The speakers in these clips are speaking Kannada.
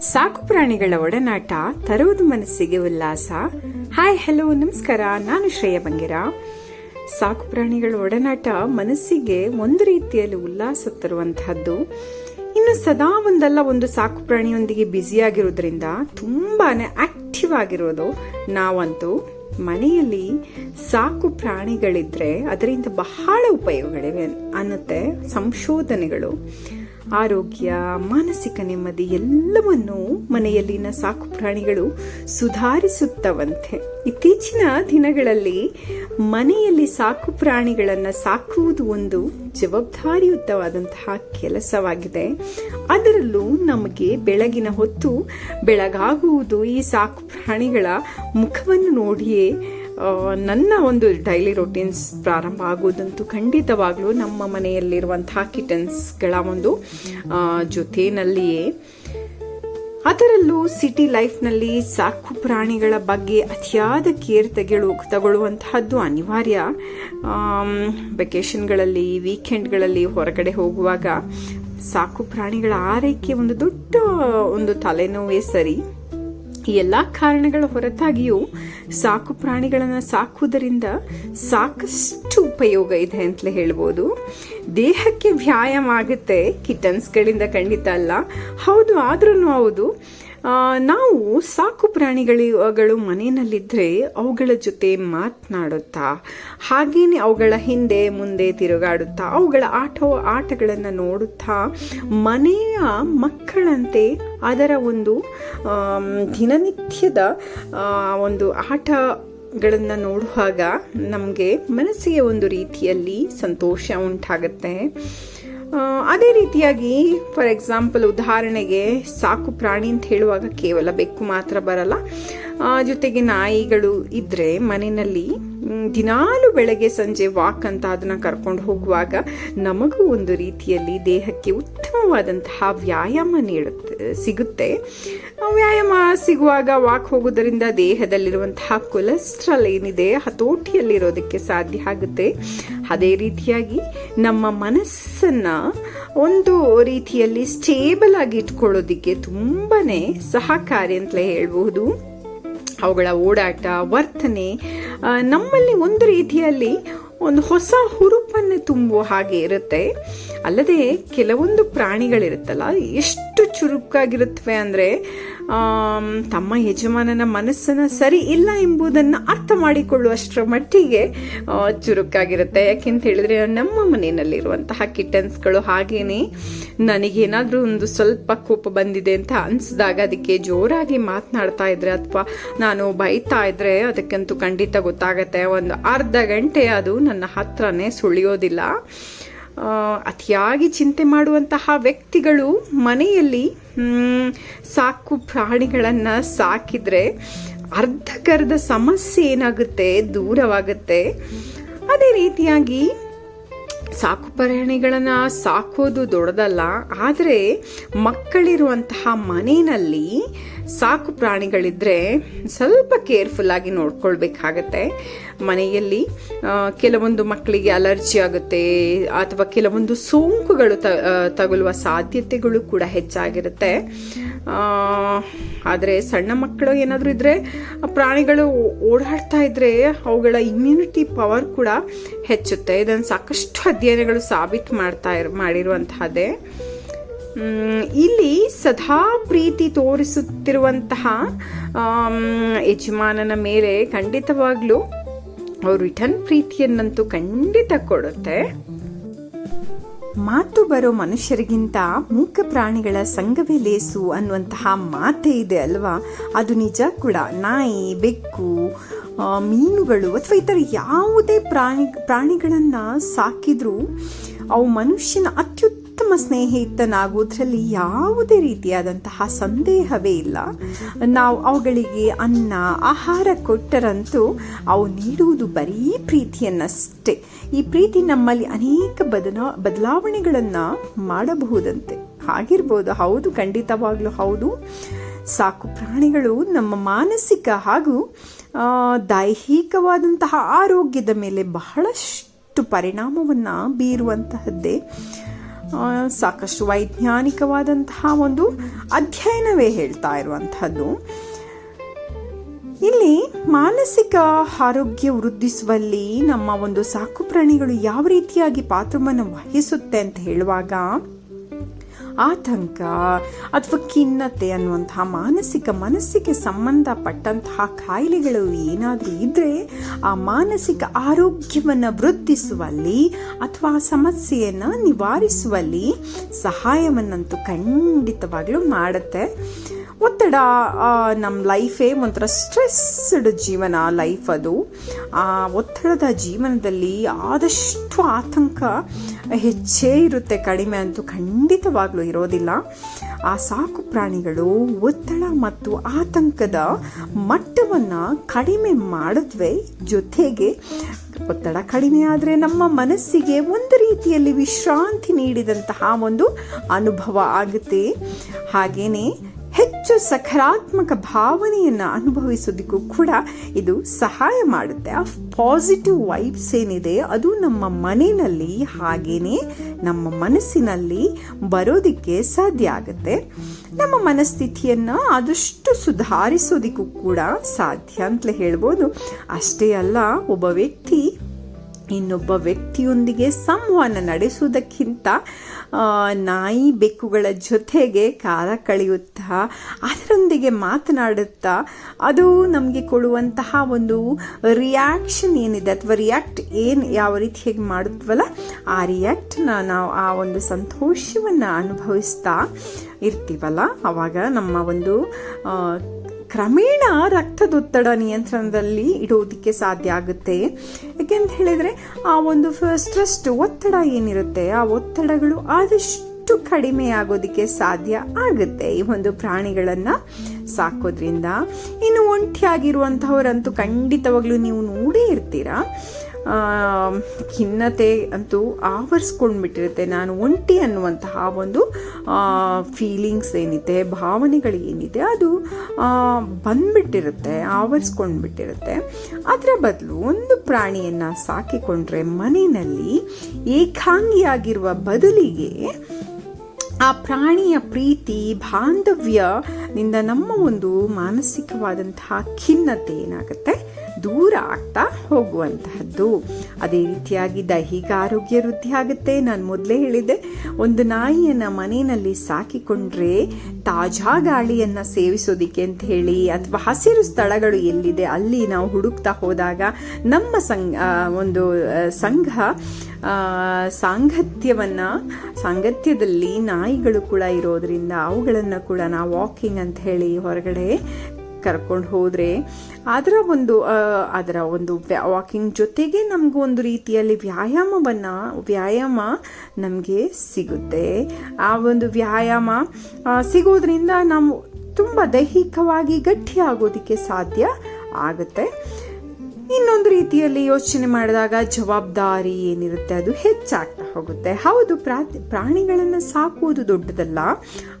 ಸಾಕು ಪ್ರಾಣಿಗಳ ಒಡನಾಟ, ತರುವುದು ಮನಸ್ಸಿಗೆ ಉಲ್ಲಾಸ. ಹಾಯ್ ಹಲೋ ನಮಸ್ಕಾರ. ನಾನು ಶ್ರೇಯ ಬಂಗಿರ. ಸಾಕು ಪ್ರಾಣಿಗಳ ಒಡನಾಟ ಮನಸ್ಸಿಗೆ ಒಂದು ರೀತಿಯಲ್ಲಿ ಉಲ್ಲಾಸ ತರುವಂತಹದ್ದು. ಇನ್ನು ಸದಾ ಒಂದಲ್ಲ, ಒಂದು ಸಾಕು ಪ್ರಾಣಿಯೊಂದಿಗೆ ಬ್ಯುಸಿಯಾಗಿರೋದ್ರಿಂದ ತುಂಬಾನೇ ಆಕ್ಟಿವ್ ಆಗಿರೋದು ನಾವಂತೂ. ಮನೆಯಲ್ಲಿ ಸಾಕು ಪ್ರಾಣಿಗಳಿದ್ರೆ ಅದರಿಂದ ಬಹಳ ಉಪಯೋಗಗಳಿವೆ ಅನ್ನತ್ತೆ ಸಂಶೋಧನೆಗಳು. ಆರೋಗ್ಯ, ಮಾನಸಿಕ ನೆಮ್ಮದಿ ಎಲ್ಲವನ್ನೂ ಮನೆಯಲ್ಲಿನ ಸಾಕು ಪ್ರಾಣಿಗಳು ಸುಧಾರಿಸುತ್ತವಂತೆ. ಇತ್ತೀಚಿನ ದಿನಗಳಲ್ಲಿ ಮನೆಯಲ್ಲಿ ಸಾಕು ಪ್ರಾಣಿಗಳನ್ನು ಸಾಕುವುದು ಒಂದು ಜವಾಬ್ದಾರಿಯುತವಾದಂತಹ ಕೆಲಸವಾಗಿದೆ. ಅದರಲ್ಲೂ ನಮಗೆ ಬೆಳಗಿನ ಹೊತ್ತು ಬೆಳಗಾಗುವುದು ಈ ಸಾಕು ಪ್ರಾಣಿಗಳ ಮುಖವನ್ನು ನೋಡಿಯೇ ನನ್ನ ಒಂದು ಡೈಲಿ ರೊಟೀನ್ಸ್ ಪ್ರಾರಂಭ ಆಗೋದಂತೂ ಖಂಡಿತವಾಗಲೂ ನಮ್ಮ ಮನೆಯಲ್ಲಿರುವಂತಹ ಕಿಟನ್ಸ್ಗಳ ಒಂದು ಜೊತೆಯಲ್ಲಿಯೇ ಅದರಲ್ಲೂ ಸಿಟಿ ಲೈಫ್ನಲ್ಲಿ ಸಾಕು ಪ್ರಾಣಿಗಳ ಬಗ್ಗೆ ಅತಿಯಾದ ಕೇರ್ ತೆಗೆಳು ತಗೊಳ್ಳುವಂತಹದ್ದು ಅನಿವಾರ್ಯ. ವೆಕೇಶನ್ಗಳಲ್ಲಿ ವೀಕೆಂಡ್ಗಳಲ್ಲಿ ಹೊರಗಡೆ ಹೋಗುವಾಗ ಸಾಕು ಪ್ರಾಣಿಗಳ ಆರೈಕೆ ಒಂದು ದೊಡ್ಡ ಒಂದು ತಲೆನೋವೇ ಸರಿ. ಈ ಎಲ್ಲ ಕಾರಣಗಳ ಹೊರತಾಗಿಯೂ ಸಾಕು ಪ್ರಾಣಿಗಳನ್ನು ಸಾಕುವುದರಿಂದ ಸಾಕಷ್ಟು ಉಪಯೋಗ ಇದೆ ಅಂತಲೇ ಹೇಳ್ಬೋದು. ದೇಹಕ್ಕೆ ವ್ಯಾಯಾಮ ಆಗುತ್ತೆ, ಕಿಟನ್ಸ್ಗಳಿಂದ ಖಂಡಿತ ಅಲ್ಲ. ಹೌದು ಆದ್ರೂ ಹೌದು. ನಾವು ಸಾಕು ಪ್ರಾಣಿಗಳು ಮನೆಯಲ್ಲಿದ್ದರೆ ಅವುಗಳ ಜೊತೆ ಮಾತನಾಡುತ್ತಾ, ಹಾಗೇನೆ ಅವುಗಳ ಹಿಂದೆ ಮುಂದೆ ತಿರುಗಾಡುತ್ತಾ, ಅವುಗಳ ಆಟ ಆಟಗಳನ್ನು ನೋಡುತ್ತಾ, ಮನೆಯ ಮಕ್ಕಳಂತೆ ಅದರ ಒಂದು ದಿನನಿತ್ಯದ ಒಂದು ಆಟ ಗಳನ್ನು ನೋಡುವಾಗ ನಮಗೆ ಮನಸ್ಸಿಗೆ ಒಂದು ರೀತಿಯಲ್ಲಿ ಸಂತೋಷ ಉಂಟಾಗುತ್ತೆ. ಅದೇ ರೀತಿಯಾಗಿ ಫಾರ್ ಎಕ್ಸಾಂಪಲ್ ಉದಾಹರಣೆಗೆ ಸಾಕು ಪ್ರಾಣಿ ಅಂತ ಹೇಳುವಾಗ ಕೇವಲ ಬೆಕ್ಕು ಮಾತ್ರ ಬರಲ್ಲ. ಜೊತೆಗೆ ನಾಯಿಗಳು ಇದ್ದರೆ ಮನೆಯಲ್ಲಿ ದಿನಾಲು ಬೆಳಗ್ಗೆ ಸಂಜೆ ವಾಕ್ ಅಂತ ಅದನ್ನ ಕರ್ಕೊಂಡು ಹೋಗುವಾಗ ನಮಗೂ ಒಂದು ರೀತಿಯಲ್ಲಿ ದೇಹಕ್ಕೆ ಉತ್ತಮವಾದಂತಹ ವ್ಯಾಯಾಮ ನೀಡುತ್ತೆ, ಸಿಗುತ್ತೆ. ವ್ಯಾಯಾಮ ಸಿಗುವಾಗ ವಾಕ್ ಹೋಗೋದರಿಂದ ದೇಹದಲ್ಲಿರುವಂತಹ ಕೊಲೆಸ್ಟ್ರಾಲ್ ಏನಿದೆ, ಹತೋಟಿಯಲ್ಲಿರೋದಕ್ಕೆ ಸಾಧ್ಯ ಆಗುತ್ತೆ. ಅದೇ ರೀತಿಯಾಗಿ ನಮ್ಮ ಮನಸ್ಸನ್ನ ಒಂದು ರೀತಿಯಲ್ಲಿ ಸ್ಟೇಬಲ್ ಆಗಿ ಇಟ್ಕೊಳ್ಳೋದಿಕ್ಕೆ ತುಂಬಾನೇ ಸಹಕಾರಿ ಅಂತಲೇ ಹೇಳ್ಬಹುದು. ಅವುಗಳ ಓಡಾಟ, ವರ್ತನೆ ನಮ್ಮಲ್ಲಿ ಒಂದು ರೀತಿಯಲ್ಲಿ ಒಂದು ಹೊಸ ಹುರುಪನ್ನು ತುಂಬುವ ಹಾಗೆ ಇರುತ್ತೆ. ಅಲ್ಲದೆ ಕೆಲವೊಂದು ಪ್ರಾಣಿಗಳಿರುತ್ತಲ್ಲ, ಎಷ್ಟು ಚುರುಕಾಗಿರುತ್ತವೆ ಅಂದರೆ ತಮ್ಮ ಯಜಮಾನನ ಮನಸ್ಸನ್ನು ಸರಿ ಇಲ್ಲ ಎಂಬುದನ್ನು ಅರ್ಥ ಮಾಡಿಕೊಳ್ಳುವಷ್ಟರ ಮಟ್ಟಿಗೆ ಚುರುಕಾಗಿರುತ್ತೆ. ಯಾಕೆಂತ ಹೇಳಿದ್ರೆ, ನಮ್ಮ ಮನೆಯಲ್ಲಿರುವಂತಹ ಕಿಟನ್ಸ್ಗಳು ಹಾಗೇನೆ, ನನಗೇನಾದರೂ ಒಂದು ಸ್ವಲ್ಪ ಕೋಪ ಬಂದಿದೆ ಅಂತ ಅನ್ಸಿದಾಗ ಅದಕ್ಕೆ ಜೋರಾಗಿ ಮಾತನಾಡ್ತಾ ಇದ್ರೆ ಅಥವಾ ನಾನು ಬೈತಾ ಇದ್ರೆ ಅದಕ್ಕಂತೂ ಖಂಡಿತ ಗೊತ್ತಾಗತ್ತೆ. ಒಂದು ಅರ್ಧ ಗಂಟೆ ಅದು ನನ್ನ ಹತ್ರನೇ ಸುಳಿಯೋದಿಲ್ಲ. ಅತಿಯಾಗಿ ಚಿಂತೆ ಮಾಡುವಂತಹ ವ್ಯಕ್ತಿಗಳು ಮನೆಯಲ್ಲಿ ಸಾಕು ಪ್ರಾಣಿಗಳನ್ನು ಸಾಕಿದರೆ ಅರ್ಧಕರ್ಧ ಸಮಸ್ಯೆ ಏನಾಗುತ್ತೆ? ದೂರವಾಗುತ್ತೆ. ಅದೇ ರೀತಿಯಾಗಿ ಸಾಕು ಪ್ರಾಣಿಗಳನ್ನು ಸಾಕೋದು ದೊಡ್ಡದಲ್ಲ, ಆದರೆ ಮಕ್ಕಳಿರುವಂತಹ ಮನೆಯಲ್ಲಿ ಸಾಕು ಪ್ರಾಣಿಗಳಿದ್ರೆ ಸ್ವಲ್ಪ ಕೇರ್ಫುಲ್ ಆಗಿ ನೋಡ್ಕೊಳ್ಬೇಕಾಗತ್ತೆ. ಮನೆಯಲ್ಲಿ ಕೆಲವೊಂದು ಮಕ್ಕಳಿಗೆ ಅಲರ್ಜಿ ಆಗುತ್ತೆ, ಅಥವಾ ಕೆಲವೊಂದು ಸೋಂಕುಗಳು ತಗುಲುವ ಸಾಧ್ಯತೆಗಳು ಕೂಡ ಹೆಚ್ಚಾಗಿರುತ್ತೆ. ಆದರೆ ಸಣ್ಣ ಮಕ್ಕಳು ಏನಾದರೂ ಇದ್ರೆ, ಪ್ರಾಣಿಗಳು ಓಡಾಡ್ತಾ ಇದ್ರೆ ಅವುಗಳ ಇಮ್ಯುನಿಟಿ ಪವರ್ ಕೂಡ ಹೆಚ್ಚುತ್ತೆ. ಇದನ್ನು ಸಾಕಷ್ಟು ಅಧ್ಯಯನಗಳು ಸಾಬೀತು ಮಾಡ್ತಾ ಇರ್, ಮಾಡಿರುವಂತಹದ್ದೇ. ಇಲ್ಲಿ ಸದಾ ಪ್ರೀತಿ ತೋರಿಸುತ್ತಿರುವಂತಹ ಯಜಮಾನನ ಮೇಲೆ ಖಂಡಿತವಾಗ್ಲೂ ಅವ್ರು ರಿಟರ್ನ್ ಪ್ರೀತಿಯನ್ನಂತೂ ಖಂಡಿತ ಕೊಡುತ್ತೆ. ಮಾತು ಬರೋ ಮನುಷ್ಯರಿಗಿಂತ ಮೂಕ ಪ್ರಾಣಿಗಳ ಸಂಘವೇ ಲೇಸು ಅನ್ನುವಂತಹ ಮಾತೇ ಇದೆ ಅಲ್ವಾ? ಅದು ನಿಜ ಕೂಡ. ನಾಯಿ, ಬೆಕ್ಕು ಮೀನುಗಳು ಅಥವಾ ಈ ಥರ ಯಾವುದೇ ಪ್ರಾಣಿ, ಪ್ರಾಣಿಗಳನ್ನು ಸಾಕಿದ್ರೂ ಅವು ಮನುಷ್ಯನ ಅತ್ಯುತ್ತಮ ಸ್ನೇಹಿತನಾಗೋದ್ರಲ್ಲಿ ಯಾವುದೇ ರೀತಿಯಾದಂತಹ ಸಂದೇಹವೇ ಇಲ್ಲ. ನಾವು ಅವುಗಳಿಗೆ ಅನ್ನ, ಆಹಾರ ಕೊಟ್ಟರಂತೂ ಅವು ನೀಡುವುದು ಬರೀ ಪ್ರೀತಿಯನ್ನಷ್ಟೇ. ಈ ಪ್ರೀತಿ ನಮ್ಮಲ್ಲಿ ಅನೇಕ ಬದಲಾ ಬದಲಾವಣೆಗಳನ್ನು ಮಾಡಬಹುದಂತೆ. ಆಗಿರ್ಬೋದು ಹೌದು, ಖಂಡಿತವಾಗ್ಲೂ ಹೌದು. ಸಾಕು ಪ್ರಾಣಿಗಳು ನಮ್ಮ ಮಾನಸಿಕ ಹಾಗೂ ದೈಹಿಕವಾದಂತಹ ಆರೋಗ್ಯದ ಮೇಲೆ ಬಹಳಷ್ಟು ಪರಿಣಾಮವನ್ನು ಬೀರುವಂತಹದ್ದೇ. ಸಾಕಷ್ಟು ವೈಜ್ಞಾನಿಕವಾದಂತಹ ಒಂದು ಅಧ್ಯಯನವೇ ಹೇಳ್ತಾ ಇರುವಂಥದ್ದು. ಇಲ್ಲಿ ಮಾನಸಿಕ ಆರೋಗ್ಯ ವೃದ್ಧಿಸುವಲ್ಲಿ ನಮ್ಮ ಒಂದು ಸಾಕು ಪ್ರಾಣಿಗಳು ಯಾವ ರೀತಿಯಾಗಿ ಪಾತ್ರವನ್ನು ವಹಿಸುತ್ತೆ ಅಂತ ಹೇಳುವಾಗ ಆತಂಕ ಅಥವಾ ಖಿನ್ನತೆ ಅನ್ನುವಂತಹ ಮಾನಸಿಕ, ಮನಸ್ಸಿಗೆ ಸಂಬಂಧಪಟ್ಟಂತಹ ಕಾಯಿಲೆಗಳು ಏನಾದರೂ ಇದ್ದರೆ ಆ ಮಾನಸಿಕ ಆರೋಗ್ಯವನ್ನು ವೃದ್ಧಿಸುವಲ್ಲಿ ಅಥವಾ ಆ ಸಮಸ್ಯೆಯನ್ನು ನಿವಾರಿಸುವಲ್ಲಿ ಸಹಾಯವನ್ನಂತೂ ಖಂಡಿತವಾಗಲೂ ಮಾಡುತ್ತೆ. ಒತ್ತಡ ನಮ್ಮ ಲೈಫೇ ಒಂಥರ ಸ್ಟ್ರೆಸ್ಡ್ ಜೀವನ ಲೈಫ್ ಅದು. ಆ, ಒತ್ತಡದ ಜೀವನದಲ್ಲಿ ಆದಷ್ಟು ಆತಂಕ ಹೆಚ್ಚೇ ಇರುತ್ತೆ, ಕಡಿಮೆ ಅಂತೂ ಖಂಡಿತವಾಗ್ಲೂ ಇರೋದಿಲ್ಲ. ಆ ಸಾಕು ಪ್ರಾಣಿಗಳು ಒತ್ತಡ ಮತ್ತು ಆತಂಕದ ಮಟ್ಟವನ್ನು ಕಡಿಮೆ ಮಾಡಿದ್ವೆ ಜೊತೆಗೆ ಒತ್ತಡ ಕಡಿಮೆ ಆದರೆ ನಮ್ಮ ಮನಸ್ಸಿಗೆ ಒಂದು ರೀತಿಯಲ್ಲಿ ವಿಶ್ರಾಂತಿ ನೀಡಿದಂತಹ ಒಂದು ಅನುಭವ ಆಗುತ್ತೆ. ಹಾಗೇನೆ ಹೆಚ್ಚು ಸಕಾರಾತ್ಮಕ ಭಾವನೆಯನ್ನು ಅನುಭವಿಸೋದಕ್ಕೂ ಕೂಡ ಇದು ಸಹಾಯ ಮಾಡುತ್ತೆ. ಆ ಪಾಸಿಟಿವ್ ವೈಬ್ಸ್ ಏನಿದೆ, ಅದು ನಮ್ಮ ಮನೆಯಲ್ಲಿ ಹಾಗೇನೆ ನಮ್ಮ ಮನಸ್ಸಿನಲ್ಲಿ ಬರೋದಕ್ಕೆ ಸಾಧ್ಯ ಆಗುತ್ತೆ. ನಮ್ಮ ಮನಸ್ಥಿತಿಯನ್ನು ಆದಷ್ಟು ಸುಧಾರಿಸೋದಕ್ಕೂ ಕೂಡ ಸಾಧ್ಯ ಅಂತಲೇ ಹೇಳ್ಬೋದು. ಅಷ್ಟೇ ಅಲ್ಲ, ಒಬ್ಬ ವ್ಯಕ್ತಿ ಇನ್ನೊಬ್ಬ ವ್ಯಕ್ತಿಯೊಂದಿಗೆ ಸಂವಹನ ನಡೆಸುವುದಕ್ಕಿಂತ ನಾಯಿ ಬೆಕ್ಕುಗಳ ಜೊತೆಗೆ ಕಾಲ ಕಳೆಯುತ್ತಾ, ಅದರೊಂದಿಗೆ ಮಾತನಾಡುತ್ತಾ, ಅದು ನಮಗೆ ಕೊಡುವಂತಹ ಒಂದು ರಿಯಾಕ್ಷನ್ ಏನಿದೆ ಅಥವಾ ರಿಯಾಕ್ಟ್ ಏನು ಯಾವ ರೀತಿಯಾಗಿ ಮಾಡಿದ್ವಲ್ಲ, ಆ ರಿಯಾಕ್ಟ್ನ ನಾವು ಆ ಒಂದು ಸಂತೋಷವನ್ನು ಅನುಭವಿಸ್ತಾ ಇರ್ತೀವಲ್ಲ. ಆವಾಗ ನಮ್ಮ ಒಂದು ಕ್ರಮೇಣ ರಕ್ತದೊತ್ತಡ ನಿಯಂತ್ರಣದಲ್ಲಿ ಇಡೋದಕ್ಕೆ ಸಾಧ್ಯ ಆಗುತ್ತೆ. ಯಾಕೆಂತ ಹೇಳಿದರೆ, ಆ ಒಂದು ಸ್ಟ್ರೆಸ್ಟ್ ಒತ್ತಡ ಏನಿರುತ್ತೆ, ಆ ಒತ್ತಡಗಳು ಆದಷ್ಟು ಕಡಿಮೆ ಆಗೋದಕ್ಕೆ ಸಾಧ್ಯ ಆಗುತ್ತೆ ಈ ಒಂದು ಪ್ರಾಣಿಗಳನ್ನು ಸಾಕೋದ್ರಿಂದ. ಇನ್ನು ಒಂಟಿಯಾಗಿರುವಂತಹವರಂತೂ ಖಂಡಿತವಾಗ್ಲೂ ನೀವು ನೋಡೇ ಇರ್ತೀರಾ. ಖಿನ್ನತೆ ಅಂತೂ ಆವರಿಸ್ಕೊಂಡ್ಬಿಟ್ಟಿರುತ್ತೆ. ನಾನು ಒಂಟಿ ಅನ್ನುವಂತಹ ಒಂದು ಫೀಲಿಂಗ್ಸ್ ಏನಿದೆ, ಭಾವನೆಗಳು ಏನಿದೆ, ಅದು ಬಂದ್ಬಿಟ್ಟಿರುತ್ತೆ, ಆವರಿಸ್ಕೊಂಡ್ಬಿಟ್ಟಿರುತ್ತೆ. ಅದರ ಬದಲು ಒಂದು ಪ್ರಾಣಿಯನ್ನು ಸಾಕಿಕೊಂಡ್ರೆ ಮನೆಯಲ್ಲಿ ಏಕಾಂಗಿಯಾಗಿರುವ ಬದಲಿಗೆ ಆ ಪ್ರಾಣಿಯ ಪ್ರೀತಿ ಬಾಂಧವ್ಯದಿಂದ ನಮ್ಮ ಒಂದು ಮಾನಸಿಕವಾದಂತಹ ಖಿನ್ನತೆ ಏನಾಗುತ್ತೆ? ದೂರ ಆಗ್ತಾ ಹೋಗುವಂತಹದ್ದು. ಅದೇ ರೀತಿಯಾಗಿ ದೈಹಿಕ ಆರೋಗ್ಯ ವೃದ್ಧಿ ಆಗುತ್ತೆ. ನಾನು ಮೊದಲೇ ಹೇಳಿದೆ ಒಂದು ನಾಯಿಯನ್ನು ಮನೆಯಲ್ಲಿ ಸಾಕಿಕೊಂಡ್ರೆ ತಾಜಾ ಗಾಳಿಯನ್ನು ಸೇವಿಸೋದಿಕ್ಕೆ ಅಂತ ಹೇಳಿ, ಅಥವಾ ಹಸಿರು ಸ್ಥಳಗಳು ಎಲ್ಲಿದೆ ಅಲ್ಲಿ ನಾವು ಹುಡುಕ್ತಾ ಹೋದಾಗ ನಮ್ಮ ಸಂಘ ಒಂದು ಸಂಘ ಸಾಂಗತ್ಯವನ್ನು, ಸಾಂಗತ್ಯದಲ್ಲಿ ನಾಯಿಗಳು ಕೂಡ ಇರೋದ್ರಿಂದ ಅವುಗಳನ್ನು ಕೂಡ ನಾವು ವಾಕಿಂಗ್ ಅಂತ ಹೇಳಿ ಹೊರಗಡೆ ಕರ್ಕೊಂಡು ಹೋದರೆ ಅದರ ಒಂದು ಅದರ ಒಂದು ವಾಕಿಂಗ್ ಜೊತೆಗೆ ನಮಗೂ ಒಂದು ರೀತಿಯಲ್ಲಿ ವ್ಯಾಯಾಮವನ್ನು, ವ್ಯಾಯಾಮ ನಮಗೆ ಸಿಗುತ್ತೆ. ಆ ಒಂದು ವ್ಯಾಯಾಮ ಸಿಗೋದ್ರಿಂದ ನಾವು ತುಂಬ ದೈಹಿಕವಾಗಿ ಗಟ್ಟಿಯಾಗೋದಕ್ಕೆ ಸಾಧ್ಯ ಆಗುತ್ತೆ. ಇನ್ನೊಂದು ರೀತಿಯಲ್ಲಿ ಯೋಚನೆ ಮಾಡಿದಾಗ ಜವಾಬ್ದಾರಿ ಏನಿರುತ್ತೆ? ಅದು ಹೆಚ್ಚಾಗ್ತಾ ಹೋಗುತ್ತೆ. ಹೌದು ಪ್ರಾ ಪ್ರಾಣಿಗಳನ್ನು ಸಾಕುವುದು ದೊಡ್ಡದಲ್ಲ.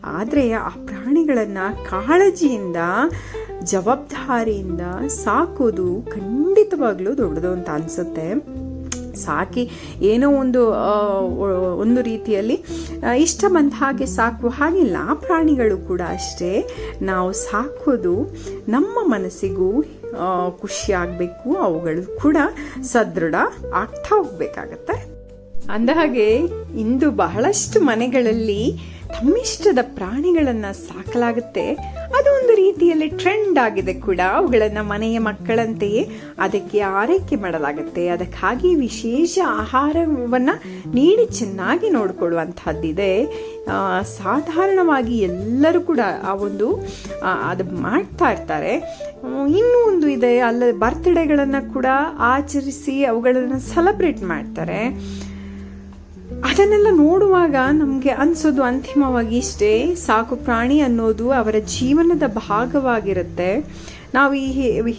ಆದರೆ ಆ ಪ್ರಾಣಿಗಳನ್ನು ಕಾಳಜಿಯಿಂದ ಜವಾಬ್ದಾರಿಯಿಂದ ಸಾಕೋದು ಖಂಡಿತವಾಗ್ಲೂ ದೊಡ್ಡದು ಅಂತ ಅನಿಸುತ್ತೆ. ಸಾಕಿ ಏನೋ ಒಂದು ಒಂದು ರೀತಿಯಲ್ಲಿ ಇಷ್ಟ ಬಂದ ಹಾಗೆ ಸಾಕುವ ಹಾಗಿಲ್ಲ ಪ್ರಾಣಿಗಳು ಕೂಡ ಅಷ್ಟೇ. ನಾವು ಸಾಕೋದು ನಮ್ಮ ಮನಸ್ಸಿಗೂ ಖುಷಿ ಆಗಬೇಕು. ಅವುಗಳು ಕೂಡ ಸದೃಢ ಆಗ್ತಾ ಹೋಗ್ಬೇಕಾಗತ್ತೆ. ಅಂದಹಾಗೆ ಇಂದು ಬಹಳಷ್ಟು ಮನೆಗಳಲ್ಲಿ ತಮ್ಮಿಷ್ಟದ ಪ್ರಾಣಿಗಳನ್ನು ಸಾಕಲಾಗುತ್ತೆ. ಅದು ಒಂದು ರೀತಿಯಲ್ಲಿ ಟ್ರೆಂಡ್ ಆಗಿದೆ ಕೂಡ. ಅವುಗಳನ್ನು ಮನೆಯ ಮಕ್ಕಳಂತೆಯೇ ಅದಕ್ಕೆ ಆರೈಕೆ ಮಾಡಲಾಗುತ್ತೆ. ಅದಕ್ಕಾಗಿ ವಿಶೇಷ ಆಹಾರವನ್ನು ನೀಡಿ ಚೆನ್ನಾಗಿ ನೋಡಿಕೊಳ್ಳುವಂಥದ್ದಿದೆ ಸಾಧಾರಣವಾಗಿ ಎಲ್ಲರೂ ಕೂಡ ಆ ಒಂದು ಅದು ಮಾಡ್ತಾ ಇರ್ತಾರೆ. ಇನ್ನೂ ಒಂದು ಇದೆ, ಅಲ್ಲ, ಬರ್ತ್ಡೇಗಳನ್ನು ಕೂಡ ಆಚರಿಸಿ ಅವುಗಳನ್ನು ಸೆಲೆಬ್ರೇಟ್ ಮಾಡ್ತಾರೆ. ಅದನ್ನೆಲ್ಲ ನೋಡುವಾಗ ನಮಗೆ ಅನಿಸೋದು ಅಂತಿಮವಾಗಿ ಇಷ್ಟೇ, ಸಾಕು ಪ್ರಾಣಿ ಅನ್ನೋದು ಅವರ ಜೀವನದ ಭಾಗವಾಗಿರುತ್ತೆ. ನಾವು ಈ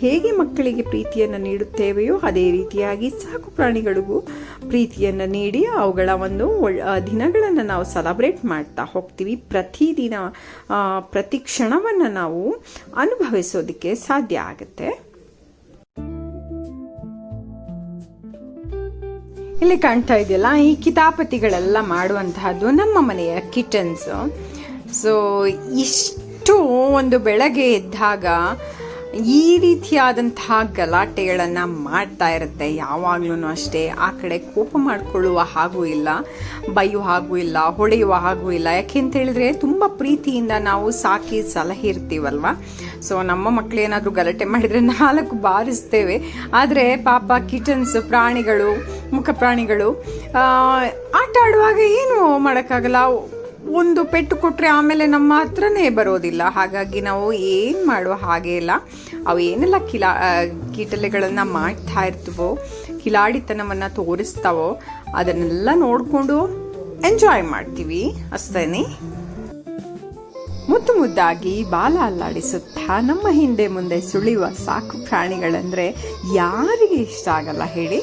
ಹೇಗೆ ಮಕ್ಕಳಿಗೆ ಪ್ರೀತಿಯನ್ನು ನೀಡುತ್ತೇವೆಯೋ ಅದೇ ರೀತಿಯಾಗಿ ಸಾಕು ಪ್ರಾಣಿಗಳಿಗೂ ಪ್ರೀತಿಯನ್ನು ನೀಡಿ ಅವುಗಳ ಒಂದು ದಿನಗಳನ್ನು ನಾವು ಸೆಲೆಬ್ರೇಟ್ ಮಾಡ್ತಾ ಹೋಗ್ತೀವಿ. ಪ್ರತಿದಿನ ಪ್ರತಿ ಕ್ಷಣವನ್ನು ನಾವು ಅನುಭವಿಸೋದಕ್ಕೆ ಸಾಧ್ಯ ಆಗುತ್ತೆ. ಇಲ್ಲಿ ಕಾಣ್ತಾ ಇದೆಯಲ್ಲ, ಈ ಕಿತಾಪತಿಗಳೆಲ್ಲ ಮಾಡುವಂತಹದ್ದು ನಮ್ಮ ಮನೆಯ ಕಿಟನ್ಸ್ ಸೊ ಇಷ್ಟು ಒಂದು ಬೆಳಗ್ಗೆ ಎದ್ದಾಗ ಈ ರೀತಿಯಾದಂತಹ ಗಲಾಟೆಗಳನ್ನು ಮಾಡ್ತಾ ಇರುತ್ತೆ. ಯಾವಾಗ್ಲೂ ಅಷ್ಟೇ, ಆ ಕಡೆ ಕೋಪ ಮಾಡಿಕೊಳ್ಳುವ ಹಾಗೂ ಇಲ್ಲ ಬೈಯುವ ಹಾಗೂ ಇಲ್ಲ, ಹೊಡೆಯುವ ಹಾಗೂ ಇಲ್ಲ. ಯಾಕೆಂತ ಹೇಳಿದ್ರೆ, ತುಂಬ ಪ್ರೀತಿಯಿಂದ ನಾವು ಸಾಕಿ ಸಲಹೆ ಇರ್ತೀವಲ್ವ? ಸೊ ನಮ್ಮ ಮಕ್ಕಳೇನಾದರೂ ಗಲಾಟೆ ಮಾಡಿದರೆ ನಾಲ್ಕು ಬಾರಿಸ್ತೇವೆ. ಆದರೆ ಪಾಪ ಕಿಟನ್ಸ್ ಪ್ರಾಣಿಗಳು, ಮುಖ ಪ್ರಾಣಿಗಳು ಆಟ ಆಡುವಾಗ ಏನು ಮಾಡೋಕ್ಕಾಗಲ್ಲ. ಒಂದು ಪೆಟ್ಟು ಕೊಟ್ಟರೆ ಆಮೇಲೆ ನಮ್ಮ ಹತ್ರನೇ ಬರೋದಿಲ್ಲ. ಹಾಗಾಗಿ ನಾವು ಏನು ಮಾಡುವ ಹಾಗೆ ಇಲ್ಲ. ಅವು ಏನೆಲ್ಲ ಕಿಲಾ ಕೀಟಲೆಗಳನ್ನು ಮಾಡ್ತಾ ಇರ್ತವೋ, ಕಿಲಾಡಿತನವನ್ನು ತೋರಿಸ್ತಾವೋ, ಅದನ್ನೆಲ್ಲ ನೋಡಿಕೊಂಡು ಎಂಜಾಯ್ ಮಾಡ್ತೀವಿ. ಅಷ್ಟೇನೆ? ಮುದ್ದು ಮುದ್ದಾಗಿ ಬಾಲ ಅಲ್ಲಾಡಿಸುತ್ತಾ ನಮ್ಮ ಹಿಂದೆ ಮುಂದೆ ಸುಳಿಯುವ ಸಾಕು ಪ್ರಾಣಿಗಳಂದ್ರೆ ಯಾರಿಗೆ ಇಷ್ಟ ಆಗಲ್ಲ ಹೇಳಿ?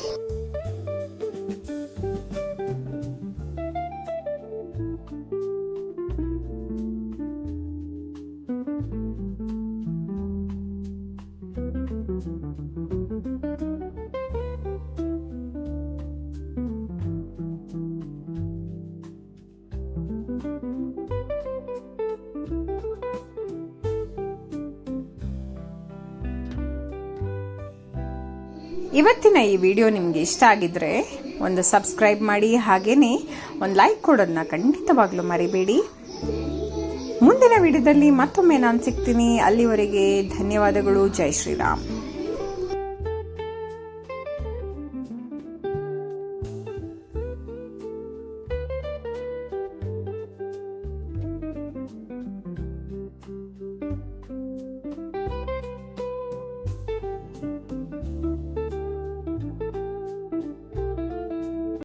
ಇವತ್ತಿನ ಈ ವಿಡಿಯೋ ನಿಮಗೆ ಇಷ್ಟ ಆಗಿದ್ರೆ ಒಂದು ಸಬ್ಸ್ಕ್ರೈಬ್ ಮಾಡಿ, ಹಾಗೇನೆ ಒಂದು ಲೈಕ್ ಕೊಡೋದನ್ನ ಖಂಡಿತವಾಗ್ಲೂ ಮರಿಬೇಡಿ. ಮುಂದಿನ ವಿಡಿಯೋದಲ್ಲಿ ಮತ್ತೊಮ್ಮೆ ನಾನು ಸಿಗ್ತೀನಿ. ಅಲ್ಲಿವರೆಗೆ ಧನ್ಯವಾದಗಳು. ಜೈ ಶ್ರೀರಾಮ್.